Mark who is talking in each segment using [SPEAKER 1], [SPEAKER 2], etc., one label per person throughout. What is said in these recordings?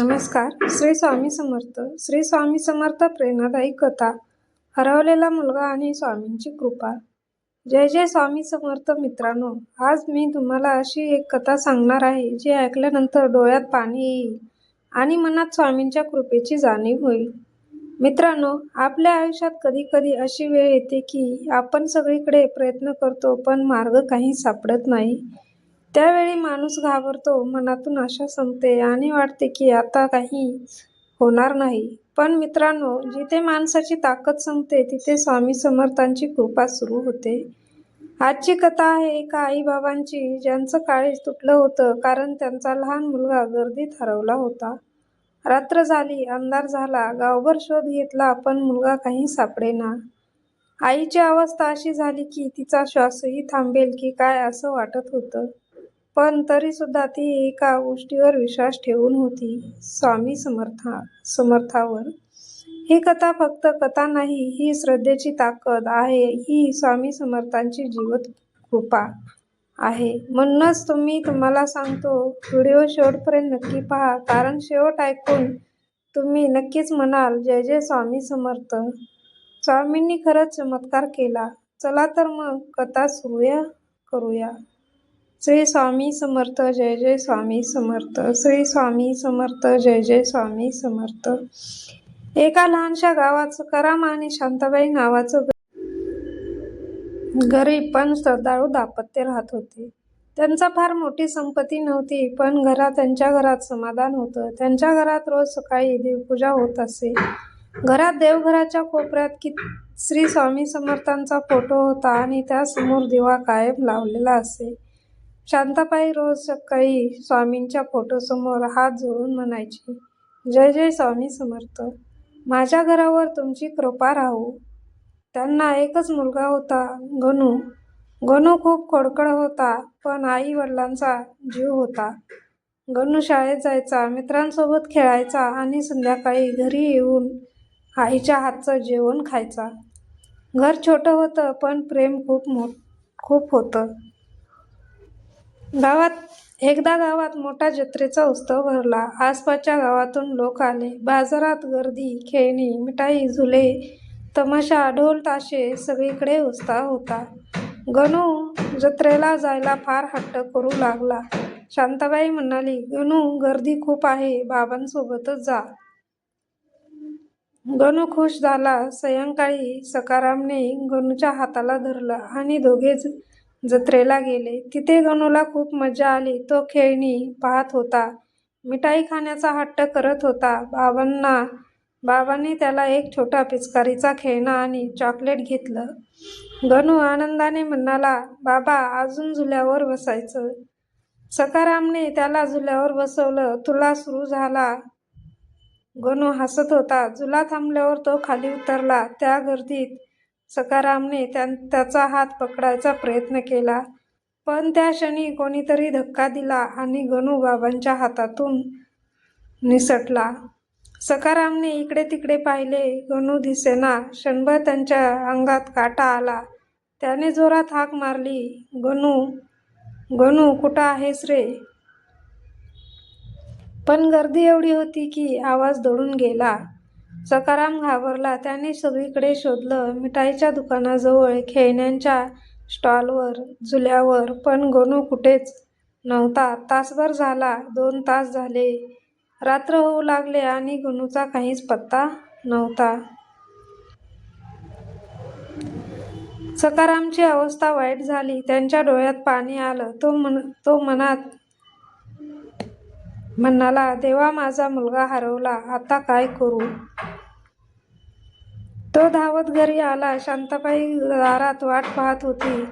[SPEAKER 1] नमस्कार. श्री स्वामी समर्थ. श्री स्वामी समर्थ प्रेरणादायी कथा. हरवलेला मुलगा आणि स्वामींची कृपा. जय जय स्वामी समर्थ मित्रांनो. आज मी तुम्हाला अशी एक कथा सांगणार आहे जी ऐकल्यानंतर डोळ्यात पाणी येईल आणि मनात स्वामींच्या कृपेची जाणीव होईल. मित्रांनो आपल्या आयुष्यात कधी कधी अशी वेळ येते की आपण सगळीकडे प्रयत्न करतो पण मार्ग काही सापडत नाही. त्यावेळी माणूस घाबरतो मनातून आशा संपते आणि वाटते की आता काही होणार नाही. पण मित्रांनो जिथे माणसाची ताकद संपते तिथे स्वामी समर्थांची कृपा सुरू होते. आजची कथा आहे एका आईबाबांची ज्यांचं काळीज तुटलं होतं कारण त्यांचा लहान मुलगा गर्दीत हरवला होता. रात्र झाली अंधार झाला गावभर शोध घेतला पण मुलगा काही सापडेना. आईची अवस्था अशी झाली की तिचा श्वासही थांबेल की काय असं वाटत होतं. पण तरीसुद्धा ती एका गोष्टीवर विश्वास ठेवून होती. स्वामी समर्था समर्थावर. ही कथा फक्त कथा नाही ही श्रद्धेची ताकद आहे. ही स्वामी समर्थांची जीवत कृपा आहे. म्हणूनच तुम्ही तुम्हाला सांगतो व्हिडिओ शेवटपर्यंत नक्की पहा. कारण शेवट ऐकून तुम्ही नक्कीच म्हणाल जय जय स्वामी समर्थ. स्वामींनी खरंच चमत्कार केला. चला तर मग कथा सुरूया करूया. श्री स्वामी समर्थ जय जय स्वामी समर्थ श्री स्वामी समर्थ जय जय स्वामी समर्थ. एका लहानशा गावाचं कराम आणि शांताबाई नावाचं गरीब पण श्रद्धाळू दापत्य राहत होते. त्यांचा फार मोठी संपत्ती नव्हती पण घरात त्यांच्या घरात समाधान होतं. त्यांच्या घरात रोज सकाळी देवपूजा होत असे. घरात देवघराच्या कोपऱ्यात कि श्री स्वामी समर्थांचा फोटो होता आणि त्यासमोर दिवा कायम लावलेला असे. शांताबाई रोज सकाळी स्वामींच्या फोटोसमोर हात जोडून म्हणायची जय जय स्वामी समर्थ. माझ्या घरावर तुमची कृपा राहू. त्यांना एकच मुलगा होता गणू. गणू खूप खोडकड होता पण आई वडिलांचा जीव होता. गणू शाळेत जायचा मित्रांसोबत खेळायचा आणि संध्याकाळी घरी येऊन आईच्या हातचं जेवण खायचा. घर छोटं होतं पण प्रेम खूप मो खूप होतं. गावात एकदा गावात मोठा जत्रेचा उत्सव भरला. आसपासच्या गावातून लोक आले. बाजारात गर्दी खेळणी मिठाई झुले तमाशा ढोल ताशे सगळीकडे उत्साह होता. गणू जत्रेला जायला फार हट्ट करू लागला. शांताबाई म्हणाली गणू गर्दी खूप आहे. बाबांसोबतच जा. गणू खुश झाला. सायंकाळी सकारामने गणूच्या हाताला धरलं आणि दोघेच जत्रेला गेले. तिथे गणूला खूप मजा आली. तो खेळणी पाहत होता. मिठाई खाण्याचा हट्ट करत होता. बाबांना बाबांनी त्याला एक छोटा पिचकारीचा खेळणा आणि चॉकलेट घेतलं. गणू आनंदाने म्हणाला बाबा अजून झुल्यावर बसायचं. सकारामने त्याला झुल्यावर बसवलं. तुला सुरू झाला. गणू हसत होता. झुला थांबल्यावर तो खाली उतरला. त्या गर्दीत सकारामने त्या त्याचा हात पकडायचा प्रयत्न केला. पण त्या क्षणी कोणीतरी धक्का दिला आणि गणू बाबांच्या हातातून निसटला. सकारामने इकडे तिकडे पाहिले. गणू दिसेना. क्षणभर त्यांच्या अंगात काटा आला. त्याने जोरात हाक मारली. गणू गणू कुठं आहेस रे? पण गर्दी एवढी होती की आवाज दडून गेला. सकाराम घाबरला. त्याने सगळीकडे शोधलं. मिठाईच्या दुकानाजवळ खेळण्यांच्या स्टॉलवर झुल्यावर पण गणू कुठेच नव्हता. तासभर झाला. दोन तास झाले. रात्र होऊ लागले आणि गणूचा काहीच पत्ता नव्हता. सकारामची अवस्था वाईट झाली. त्यांच्या डोळ्यात पाणी आलं. तो मन तो मनात म्हणाला देवा माझा मुलगा हरवला. आता काय करू? तो धावत घरी आला. शांताबाई दारात वाट पाहत होती.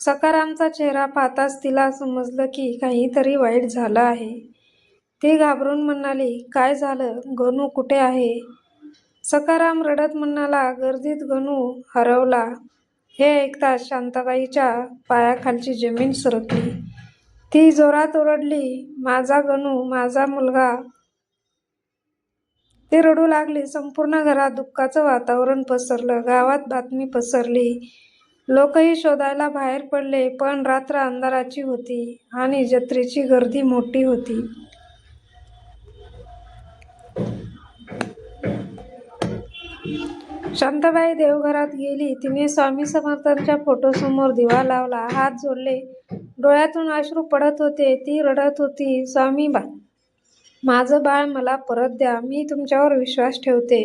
[SPEAKER 1] सकारामचा चेहरा पाहताच तिला समजलं की काहीतरी वाईट झालं आहे. ती घाबरून म्हणाली काय झालं? गणू कुठे आहे? सकाराम रडत म्हणाला गर्दीत गणू हरवला. हे ऐकताच शांताबाईच्या पायाखालची जमीन सरकली. ती जोरात ओरडली माझा गणू माझा मुलगा ते रडू लागले. संपूर्ण घरात दुःखाचं वातावरण पसरलं. गावात बातमी पसरली. लोकही शोधायला बाहेर पडले पण रात्र अंधाराची होती आणि जत्रेची गर्दी मोठी होती. शांताबाई देवघरात गेली. तिने स्वामी समर्थांच्या फोटोसमोर दिवा लावला. हात जोडले. डोळ्यातून अश्रू पडत होते. ती रडत होती. स्वामी बा माझं बाळ मला परत द्या मी तुमच्यावर विश्वास ठेवते.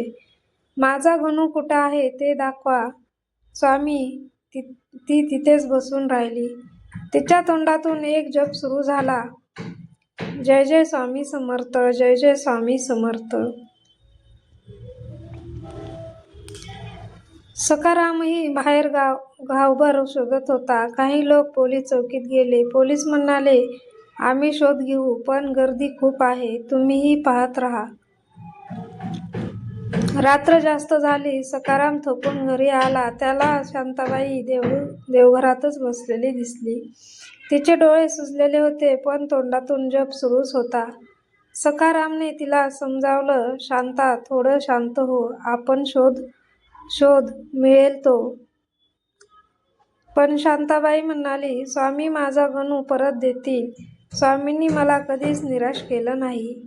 [SPEAKER 1] माझा गणू कुठं आहे ते दाखवा. स्वामी ती ती तिथेच बसून राहिली. तिच्या तोंडातून एक जप सुरू झाला. जय जय स्वामी समर्थ जय जय स्वामी समर्थ. सकारामही बाहेर गाव गावभर शोधत होता. काही लोक पोलीस चौकीत गेले. पोलीस म्हणाले आम्ही शोध घेऊ पण गर्दी खूप आहे तुम्हीही पाहत राहा. रात्र जास्त झाली सकाराम थकून घरी आला. त्याला शांताबाई देव देवघरातच बसलेली दिसली. तिचे डोळे सुजलेले होते पण तोंडातून जप सुरूच होता. सकारामने तिला समजावलं शांता थोडं शांत हो. आपण शोध शोध मिळेल तो. पण शांताबाई म्हणाली स्वामी माझा गणू परत देतील. स्वामींनी मला कधीच निराश केलं नाही.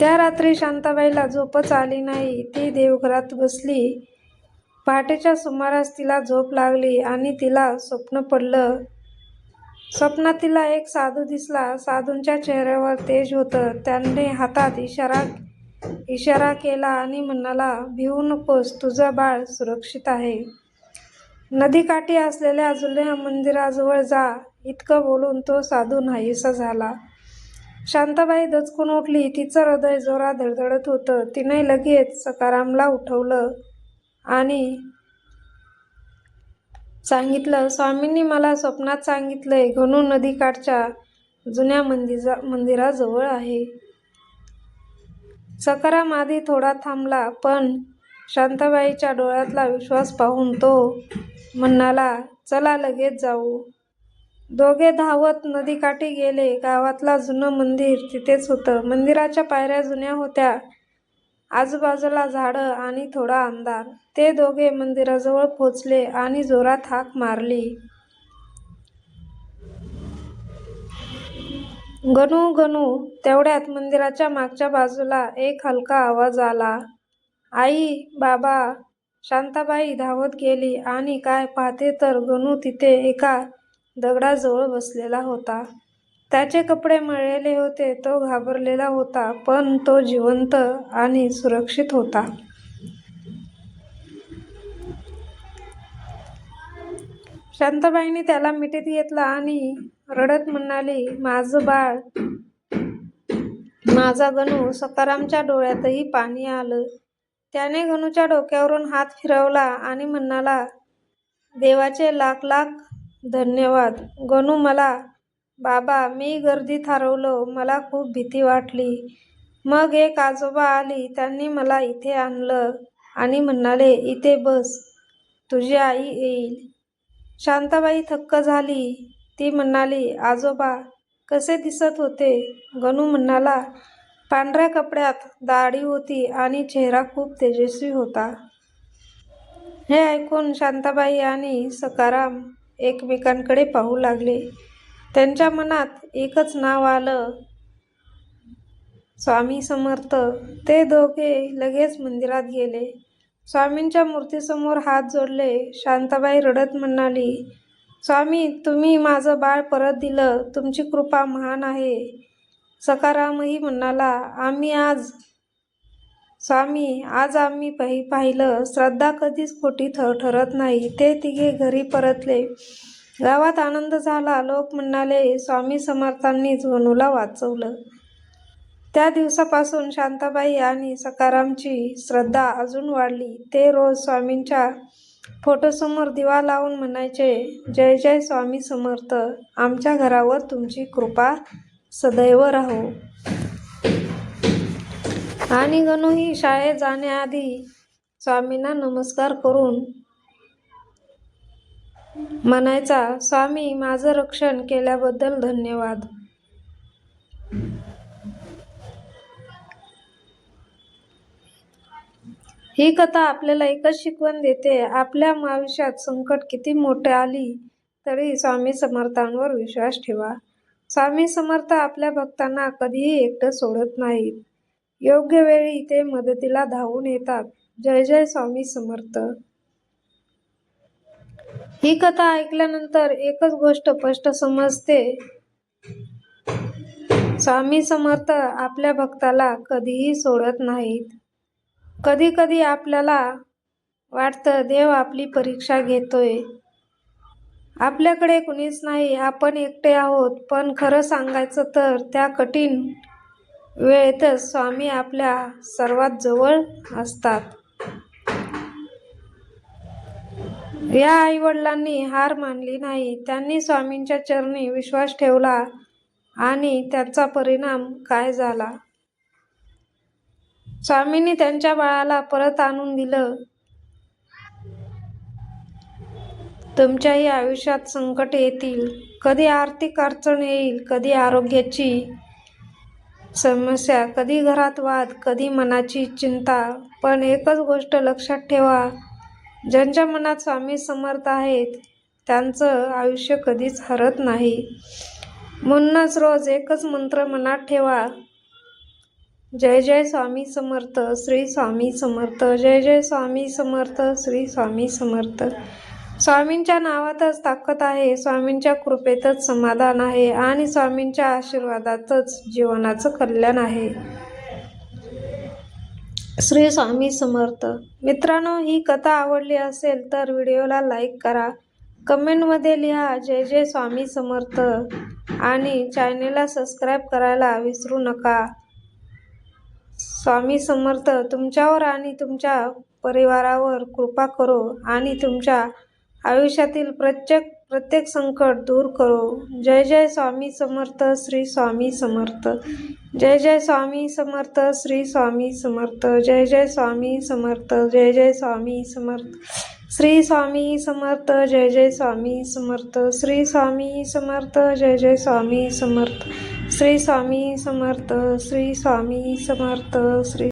[SPEAKER 1] त्या रात्री शांताबाईला झोपच आली नाही. ती देवघरात बसली. पहाटेच्या सुमारास तिला झोप लागली आणि तिला स्वप्न पडलं. स्वप्नात तिला एक साधू दिसला. साधूंच्या चेहऱ्यावर तेज होतं. त्याने हातात इशारा इशारा केला आणि म्हणाला भिवू नकोस. तुझं बाळ सुरक्षित आहे. नदीकाठी असलेल्या जुन्या मंदिराजवळ जा इतकं बोलून तो साधू नाहीसा झाला. शांताबाई दचकून उठली. तिचं हृदय जोरात धडधडत होतं. तिने लगेच सकारामला उठवलं आणि सांगितलं स्वामींनी मला स्वप्नात सांगितलंय गणू नदीकाठच्या जुन्या मंदिरा मंदिराजवळ आहे. सकाराम आधी थोडा थांबला पण शांताबाईच्या डोळ्यातला विश्वास पाहून तो म्हणाला चला लगेच जाऊ. दोघे धावत नदीकाठी गेले. गावातला जुनं मंदिर तिथेच होतं. मंदिराच्या पायऱ्या जुन्या होत्या. आजूबाजूला झाडं आणि थोडा अंधार. ते दोघे मंदिराजवळ पोचले आणि जोरात हाक मारली. गणू गणू. तेवढ्यात मंदिराच्या मागच्या बाजूला एक हलका आवाज आला. आई बाबा. शांताबाई धावत गेली आणि काय पाहते तर गणू तिथे एका दगडाजवळ बसलेला होता. त्याचे कपडे मळलेले होते तो घाबरलेला होता पण तो जिवंत आणि सुरक्षित होता. शांताबाईने त्याला मिठीत घेतला आणि रडत म्हणाली माझं बाळ माझा गणू सकारामच्या डोळ्यातही पाणी आलं. त्याने गणूच्या डोक्यावरून हात फिरवला आणि म्हणाला देवाचे लाख लाख धन्यवाद. गणू मला बाबा मी गर्दीत हरवलो मला खूप भीती वाटली. मग एक आजोबा आली त्यांनी मला इथे आणलं आणि म्हणाले इथे बस तुझी आई येईल. शांताबाई थक्क झाली. ती म्हणाली आजोबा कसे दिसत होते? गणू म्हणाला पांढऱ्या कपड्यात दाढी होती आणि चेहरा खूप तेजस्वी होता. हे ऐकून शांताबाई आणि सकाराम एकमेकांकडे पाहू लागले. त्यांच्या मनात एकच नाव आलं स्वामी समर्थ. ते दोघे लगेच मंदिरात गेले. स्वामींच्या मूर्तीसमोर हात जोडले. शांताबाई रडत म्हणाली स्वामी तुम्ही माझं बाळ परत दिलं. तुमची कृपा महान आहे. सकारामही म्हणाला आम्ही आज स्वामी आज आम्ही पाहि पाहिलं श्रद्धा कधीच खोटी ठ ठरत नाही. ते तिघे घरी परतले. गावात आनंद झाला. लोक म्हणाले स्वामी समर्थांनीच गणूला वाचवलं. त्या दिवसापासून शांताबाई आणि सकारामची श्रद्धा अजून वाढली. ते रोज स्वामींच्या फोटोसमोर दिवा लावून म्हणायचे जय जय स्वामी समर्थ. आमच्या घरावर तुमची कृपा सदैव राहो. आणि गणूही शाळेत जाण्याआधी स्वामींना नमस्कार करून म्हणायचा स्वामी माझं रक्षण केल्याबद्दल धन्यवाद. ही कथा आपल्याला एकच शिकवण देते आपल्या आयुष्यात संकट किती मोठे आली तरी स्वामी समर्थांवर विश्वास ठेवा. स्वामी समर्थ आपल्या भक्तांना कधीही एकटं सोडत नाहीत. योग्य वेळी ते मदतीला धावून येतात. जय जय स्वामी समर्थ. ही कथा ऐकल्यानंतर एकच गोष्ट स्पष्ट समजते. स्वामी समर्थ आपल्या भक्ताला कधीही सोडत नाहीत. कधी कधी आपल्याला वाटतं देव आपली परीक्षा घेतोय. आपल्याकडे कुणीच नाही आपण एकटे आहोत. पण खरं सांगायचं तर त्या कठीण वेळेतच स्वामी आपल्या सर्वात जवळ असतात. या आईवडिलांनी हार मानली नाही. त्यांनी स्वामींच्या चरणी विश्वास ठेवला आणि त्याचा परिणाम काय झाला? स्वामींनी त्यांच्या बाळाला परत आणून दिलं. तुमच्याही आयुष्यात संकट येतील. कधी आर्थिक अडचण येईल कधी आरोग्याची समस्या कधी घरात वाद कधी मनाची चिंता. पण एकच गोष्ट लक्षात ठेवा ज्यांच्या मनात स्वामी समर्थ आहेत त्यांचं आयुष्य कधीच हरत नाही. म्हणूनच रोज एकच मंत्र मनात ठेवा. जय जय स्वामी समर्थ श्री स्वामी समर्थ जय जय स्वामी समर्थ श्री स्वामी समर्थ. स्वामींच्या नावातच ताकद आहे स्वामींच्या कृपेतच समाधान आहे आणि स्वामींच्या आशीर्वादातच जीवनाचं कल्याण आहे. श्री स्वामी समर्थ. मित्रांनो ही कथा आवडली असेल तर व्हिडिओला लाईक करा. कमेंटमध्ये लिहा जय जय स्वामी समर्थ आणि चॅनेलला सबस्क्राईब करायला विसरू नका. स्वामी समर्थ तुमच्यावर आणि तुमच्या परिवारावर कृपा करो आणि तुमच्या आयुष्यातील प्रत्येक प्रत्येक संकट दूर करो. जय जय स्वामी समर्थ श्री स्वामी समर्थ. जय जय स्वामी समर्थ श्री स्वामी समर्थ. जय जय स्वामी समर्थ जय जय स्वामी समर्थ. श्री स्वामी समर्थ जय जय स्वामी समर्थ. श्री स्वामी समर्थ जय जय स्वामी समर्थ. श्री स्वामी समर्थ श्री स्वामी समर्थ श्री